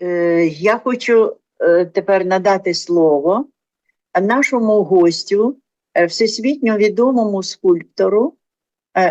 Е, Я хочу е, тепер надати слово нашому гостю, е, всесвітньо відомому скульптору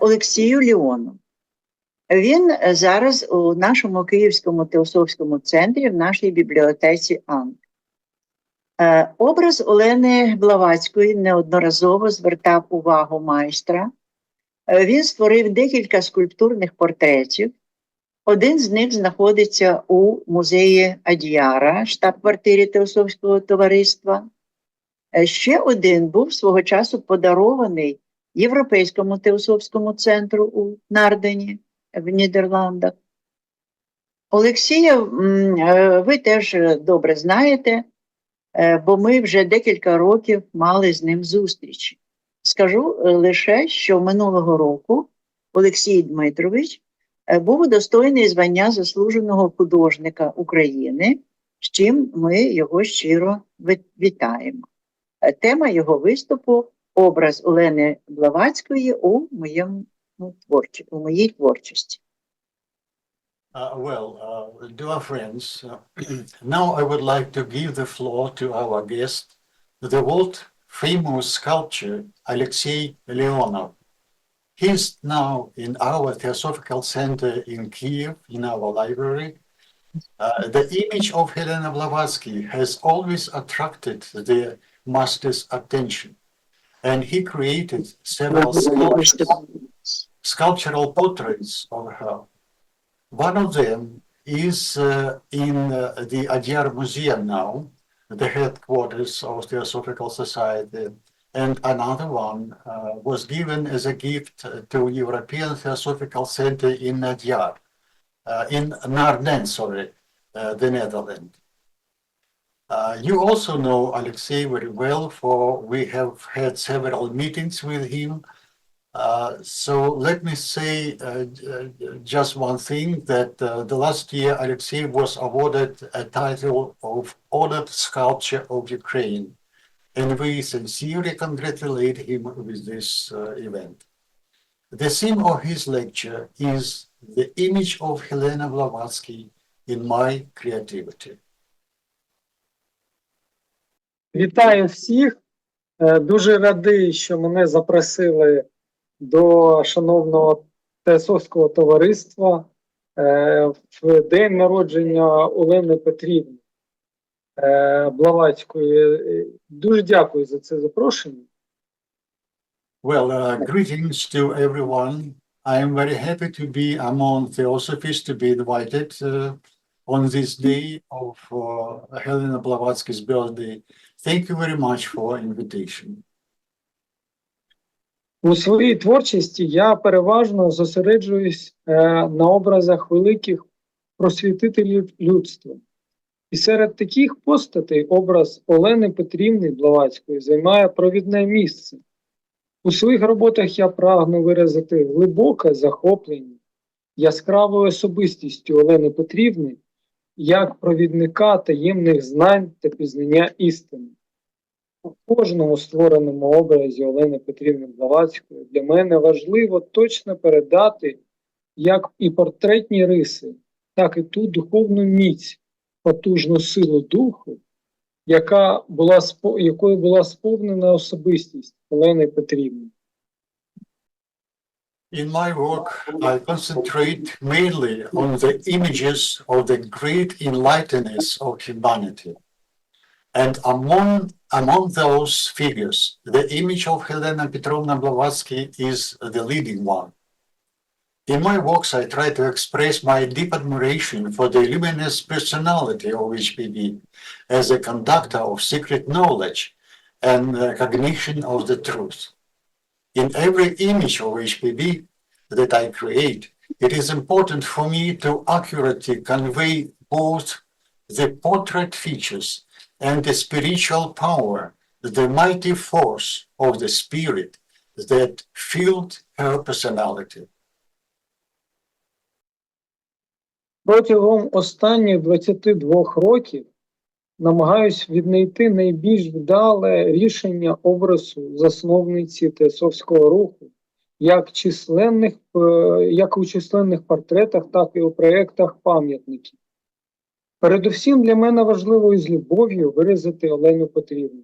Олексію Ліону. Він зараз у нашому Київському теософському центрі в нашій бібліотеці Анк. Е, Образ Олени Блавацької неодноразово звертав увагу майстра. Він створив декілька скульптурних портретів. Один з них знаходиться у музеї Адіара, штаб-квартирі Теософського товариства. Е, Ще один був свого часу подарований Європейському теософському центру у Нардені в Нідерландах. Олексія, е, ви теж добре знаєте, е, бо ми вже декілька років мали з ним зустрічі. Скажу лише, що минулого року Олексій Дмитрович був удостоєний звання заслуженого художника України, з чим ми його щиро вітаємо. Е, Тема його виступу образ Олени Блавацької у моєму ну, творчі, у моїй творчості. Uh, well, uh, dear friends, uh, now I would like to give the floor to our guest, the world famous sculptor Alexei Leonov. He's now in our Theosophical Center in Kiev, in our library. Uh, the image of Helena Blavatsky has always attracted the master's attention, and he created several sculptural portraits of her. One of them is uh, in uh, the Adyar Museum now, the headquarters of Theosophical Society, and another one uh, was given as a gift to European Theosophical Center in Adyar, uh, in Naarden, sorry, uh, the Netherlands. Uh, you also know Alexei very well, for we have had several meetings with him uh, so let me say uh, just one thing that the last year Alexei was awarded a title of Honored Sculpture of Ukraine. And we sincerely congratulate him with this uh, event. The theme of his lecture is the image of Helena Blavatsky in my creativity. Вітаю всіх. Е, Дуже радий, що мене запросили до шановного Теософського товариства е, в день народження Олени Петрівни е, Блаватської. Е, Дуже дякую за це запрошення. Well, uh, greetings to everyone. I am very happy to be among Theosophists to be invited uh, on this day of uh, Helena Blavatsky's birthday. Thank you very much for invitation. У своїй творчості я переважно зосереджуюсь е, на образах великих просвітителів людства. І серед таких постатей образ Олени Петрівни Блаватської займає провідне місце. У своїх роботах я прагну виразити глибоке захоплення яскравою особистістю Олени Петрівни як провідника таємних знань та пізнання істини. У кожному створеному образі Олени Петрівни Блаватської для мене важливо точно передати як і портретні риси, так і ту духовну міць, потужну силу духу, яка була, якою була сповнена особистість Олени Петрівни. In my work, I concentrate mainly on the images of the great enlighteners of humanity. And among, among those figures, the image of Helena Petrovna Blavatsky is the leading one. In my works, I try to express my deep admiration for the luminous personality of HPV as a conductor of secret knowledge and recognition of the truth. In every image of HPV that I create, it is important for me to accurately convey both the portrait features and the spiritual power, the mighty force of the spirit that filled her personality. Протягом останніх 22 років намагаюсь віднайти найбільш вдале рішення образу засновниці Теософського руху, як, численних, е, як у численних портретах, так і у проєктах пам'ятників. Передусім для мене важливо із любов'ю виразити Олену Петрівну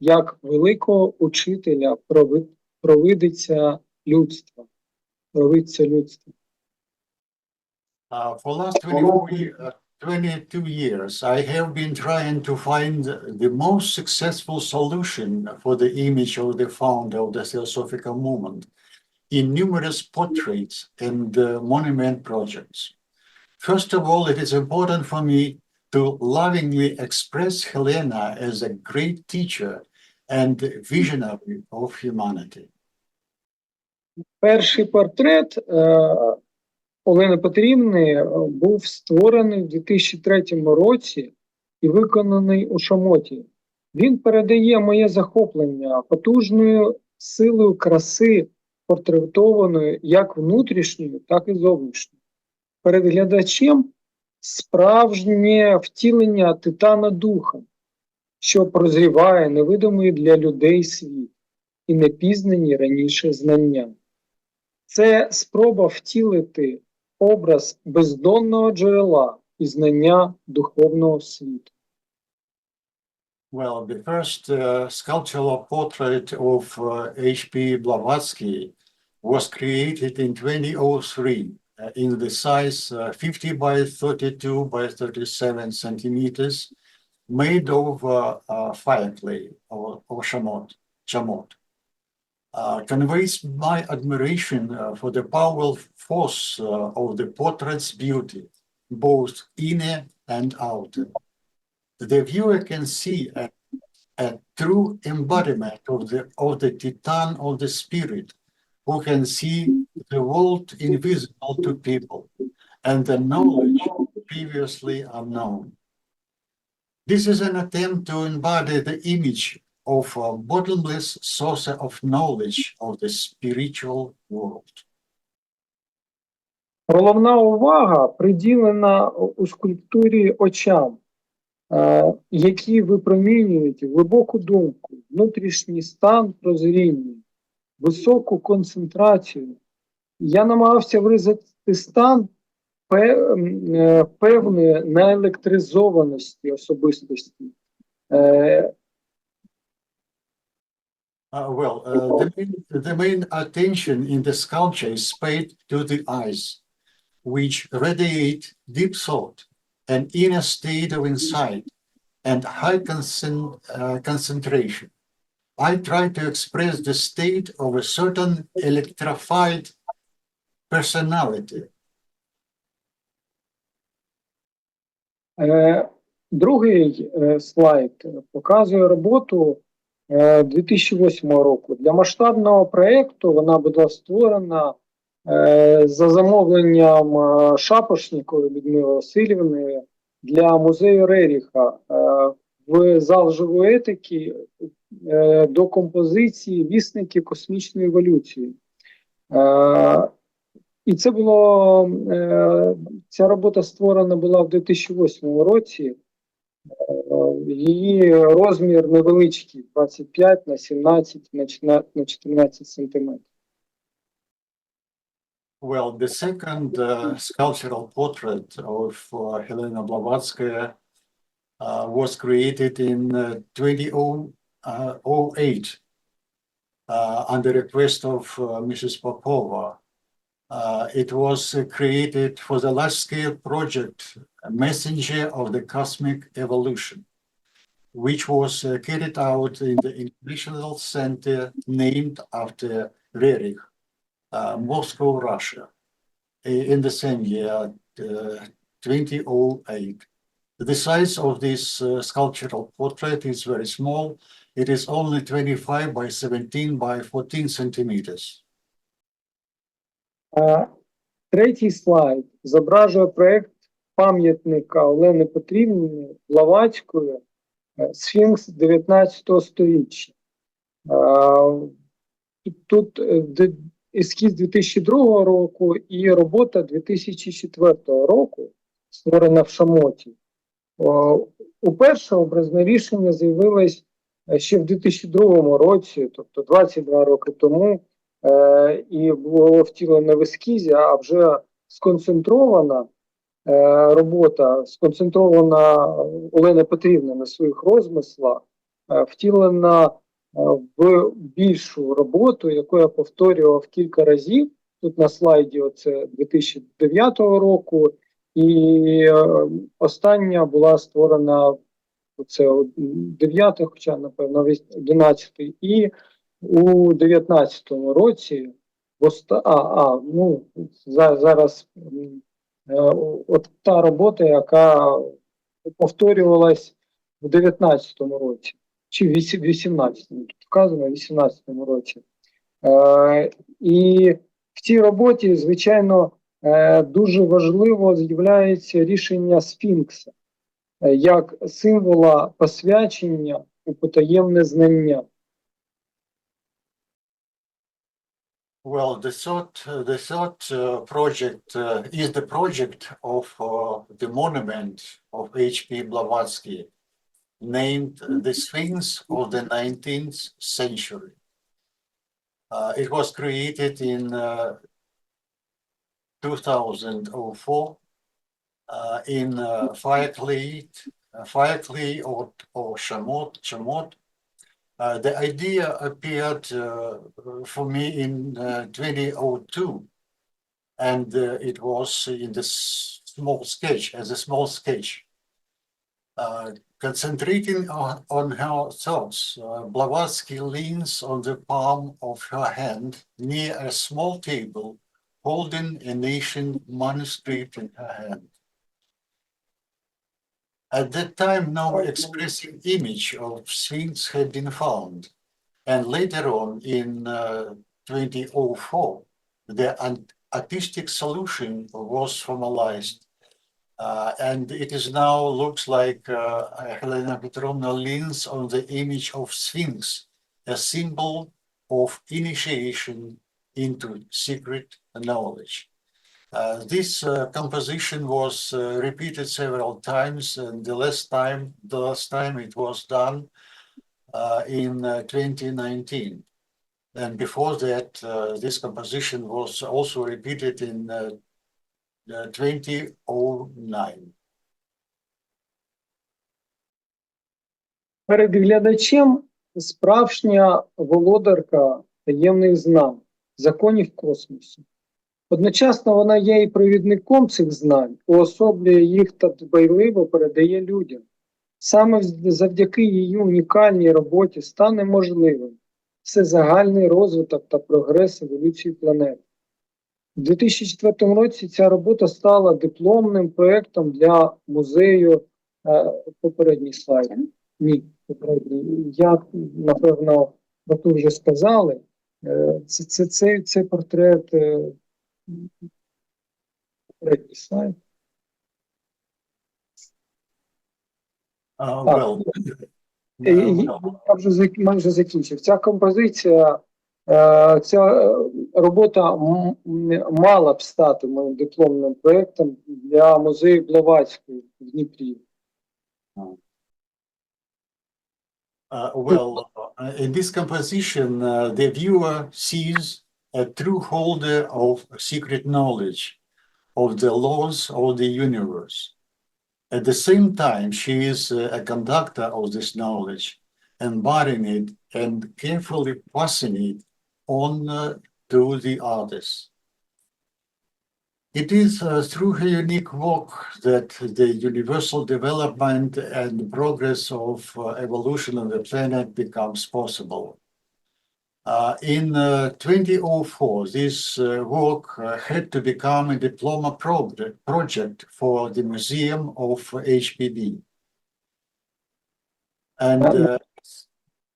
як великого учителя прови- провидиця людства. Провидця людства. Uh, for last 24, ye- uh, 22 years, I have been trying to find the most successful solution for the image of the founder of the Theosophical movement in numerous portraits and uh, monument projects. First of all, it is important for me to lovingly express Helena as a great teacher and visionary of humanity. Перший портрет е, Олени Петрівни е, був створений в 2003 році і виконаний у Шамоті. Він передає моє захоплення потужною силою краси, портретованої як внутрішньою, так і зовнішньою. Перед глядачем справжнє втілення титана духа, що прозріває невидимий для людей світ і непізнані раніше знання. Це спроба втілити образ бездонного джерела і знання духовного світу. Well, the first uh, sculptural portrait of uh, H.P. Blavatsky was created in 2003 uh, in the size uh, 50 by 32 by 37 centimeters, made of uh, uh, fire clay or, or shamot, chamot. Uh, conveys my admiration uh, for the powerful force uh, of the portrait's beauty, both inner and outer. The viewer can see a, a true embodiment of the of the titan of the spirit who can see the world invisible to people and the knowledge previously unknown. This is an attempt to embody the image of a bottomless source of knowledge of the spiritual world Головна увага приділена у скульптурі очам, е, які випромінюють глибоку думку, внутрішній стан прозріння, високу концентрацію. Я намагався виразити стан е, певної наелектризованості особистості. Е, Uh, well, uh, the, main, the main attention in the sculpture is paid to the eyes, which radiate deep thought, an inner state of insight, and high concent, uh, concentration. I try to express the state of a certain electrified personality. Е, Другий е, слайд е, показує роботу е, 2008 року. Для масштабного проєкту вона була створена е, за замовленням е, Шапошнікової Людмили Васильівни для музею Реріха е, в зал живої етики е, до композиції Вісники космічної еволюції. Е, і це було е, ця робота створена була в 2008 році. Е, Її розмір невеличкий 25 на 17 на 14 на 14 сантиметрів. Well, the second uh, sculptural portrait of uh, Helena Blavatsky uh, was created in uh, 2008 uh, on the request of uh, Mrs. Popova. Uh, it was uh, created for the large-scale project Messenger of the Cosmic Evolution, which was uh, carried out in the International Center named after Rerich, Moscow, Russia, in the same year, uh, 2008. The size of this uh, sculptural portrait is very small. It is only 25 by 17 by 14 centimeters. Третій слайд зображує проєкт пам'ятника Олени Петрівни Блаватської е, Сфінкс 19 століття. Тут е, ескіз 2002 року і робота 2004 року, створена в Шамоті. Уперше образне рішення з'явилось е, ще в 2002 році, тобто 22 роки тому, е, і було втілено в ескізі, а вже сконцентровано е, робота сконцентрована Олена Петрівна на своїх розмислах, е, втілена в більшу роботу, яку я повторював кілька разів. Тут на слайді оце 2009 року, і остання була створена це 9, хоча напевно 11, і у 19 році а, а, ну, за, зараз е, от та робота, яка повторювалась в 19 році, чи в 18, тут вказано в 18 році. Е, і в цій роботі, звичайно, е, дуже важливо з'являється рішення Сфінкса як символа посвячення у потаємне знання. Well, the third, the third uh, project uh, is the project of uh, the monument of H.P. Blavatsky, named the Sphinx of the 19th century. Uh, it was created in uh, 2004 uh, in uh, clay, uh, or, or chamot, chamot uh, the idea appeared uh, for me in uh, 2002, and uh, it was in this small sketch, as a small sketch. Uh, concentrating on, on her thoughts, Blavatsky leans on the palm of her hand near a small table, holding an ancient manuscript in her hand. At that time, no expressive image of Sphinx had been found. And later on, in uh, 2004, the artistic solution was formalized. Uh, and it is now looks like uh, Helena Petrovna leans on the image of Sphinx, a symbol of initiation into secret knowledge. Uh, this uh, composition was uh, repeated several times, and the last time, the last time it was done uh, in uh, 2019. And before that, uh, this composition was also repeated in uh, uh, 2009. Перед глядачем справжня володарка таємних знань, законів космосу. Одночасно вона є і провідником цих знань, уособлює їх та дбайливо передає людям. Саме завдяки її унікальній роботі стане можливим всезагальний розвиток та прогрес еволюції планети. У 2004 році ця робота стала дипломним проєктом для музею е, попередній слайд. Ні, попередній. Я, напевно, про ту вже сказали. Е, Це, це, це, це портрет е, попередній слайд. Uh, well, Я вже майже закінчив. Ця композиція, е, ця е, робота мала б стати моїм дипломним проєктом для музею Блаватської в Дніпрі. Uh, well, uh, in this composition, uh, the viewer sees a true holder of secret knowledge of the laws of the universe. At the same time, she is uh, a conductor of this knowledge, embodying it and carefully passing it on uh, to the artist. It is uh, through her unique work that the universal development and progress of uh, evolution of the planet becomes possible. Uh, in uh, 2004, this uh, work uh, had to become a diploma project, project for the Museum of HPB. And uh,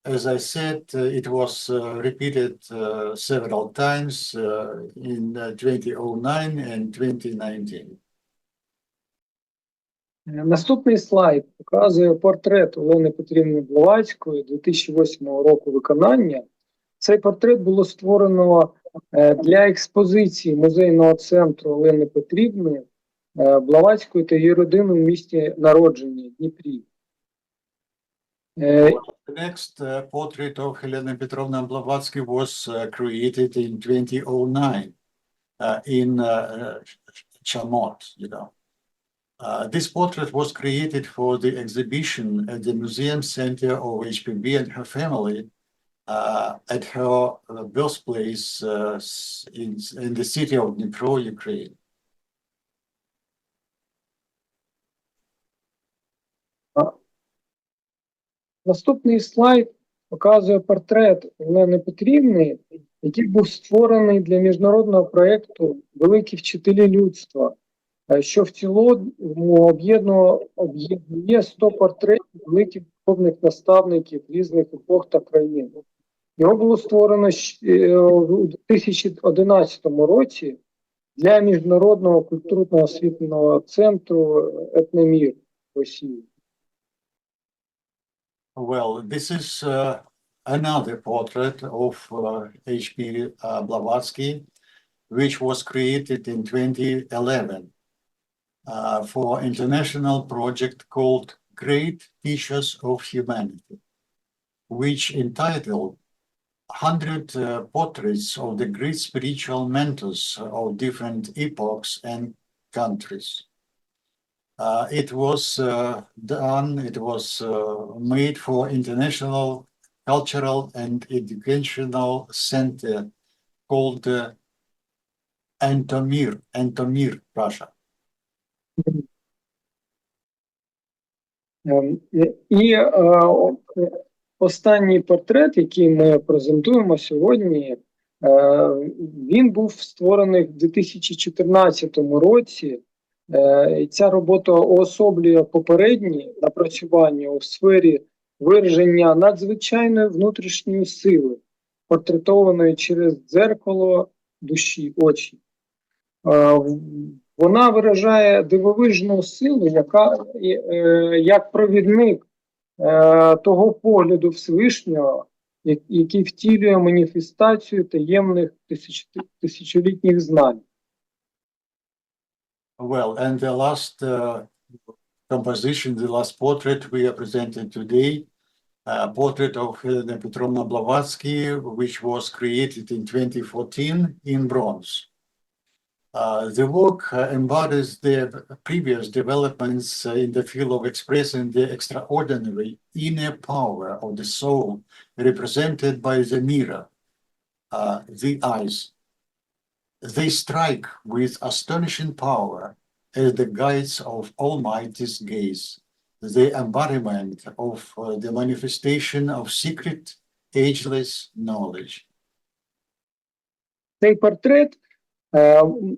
as I said, uh, it was uh, repeated uh, several times uh, in uh, 2009 and 2019. Е, Наступний слайд показує портрет Олени Петрівни Блаватської 2008 року виконання. Цей портрет було створено е, для експозиції музейного центру Олени Петрівни е, Блаватської та її родини в місті народження Дніпрі. Е, The next uh, portrait of Helena Petrovna Blavatsky was uh, created in 2009 uh, in uh, uh, Chamot, you know. Uh, this portrait was created for the exhibition at the Museum Center of HPB and her family uh, at her uh, birthplace uh, in, in the city of Dnipro, Ukraine. Наступний слайд показує портрет Олени Петрівни, який був створений для міжнародного проєкту Великі вчителі людства, е, що в цілому об'єднує 100 портретів великих духовних наставників різних епох та країн. Його було створено щ- е, у 2011 році для міжнародного культурно-освітнього центру Етномір Росії. Well, this is uh, another portrait of uh, H.P. Uh, Blavatsky, which was created in 2011 uh, for international project called Great Teachers of Humanity, which entitled hundred uh, portraits of the great spiritual mentors of different epochs and countries. Uh, it was uh, done, it was uh, made for international cultural and educational center called uh, Antomir, Antomir, Russia. Um, и останній портрет, який ми презентуємо сьогодні, е, він був створений в 2014 році. Е, і Ця робота уособлює попередні напрацювання у сфері вираження надзвичайної внутрішньої сили, портретованої через дзеркало душі, очі. Е, Вона виражає дивовижну силу, яка як провідник е, того погляду Всевишнього, який втілює маніфестацію таємних тисяч, тисячолітніх знань. Well, and the last uh, composition, the last portrait we are presenting today, a portrait of Helena Petrovna Blavatsky, which was created in 2014 in bronze. Uh, the work uh, embodies the previous developments uh, in the field of expressing the extraordinary inner power of the soul represented by the mirror, uh, the eyes. They strike with astonishing power as the guides of Almighty's gaze, the embodiment of uh, the manifestation of secret, ageless knowledge. Цей портрет е,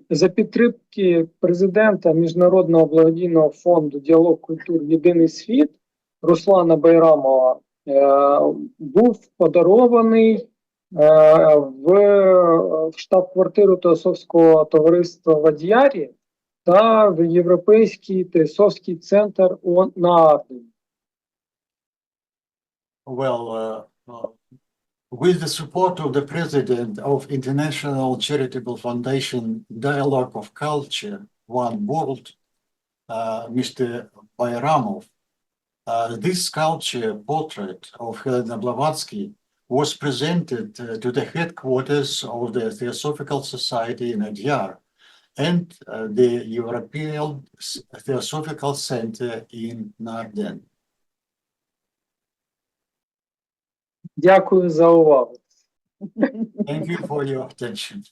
За підтримки президента Міжнародного благодійного фонду Діалог культур Єдиний світ Руслана Байрамова е, був подарований е, в, штаб-квартиру Теософського товариства в Адіарі та в Європейський Теософський центр на Ардені. Well, uh, uh, with the support of the president of International Charitable Foundation Dialogue of Culture, One World, uh, Mr. Bayramov, uh, this sculpture portrait of Helena Blavatsky was presented uh, to the headquarters of the Theosophical Society in Adyar and uh, the European Theosophical Center in Narden. Дякую за увагу. Thank you for your attention.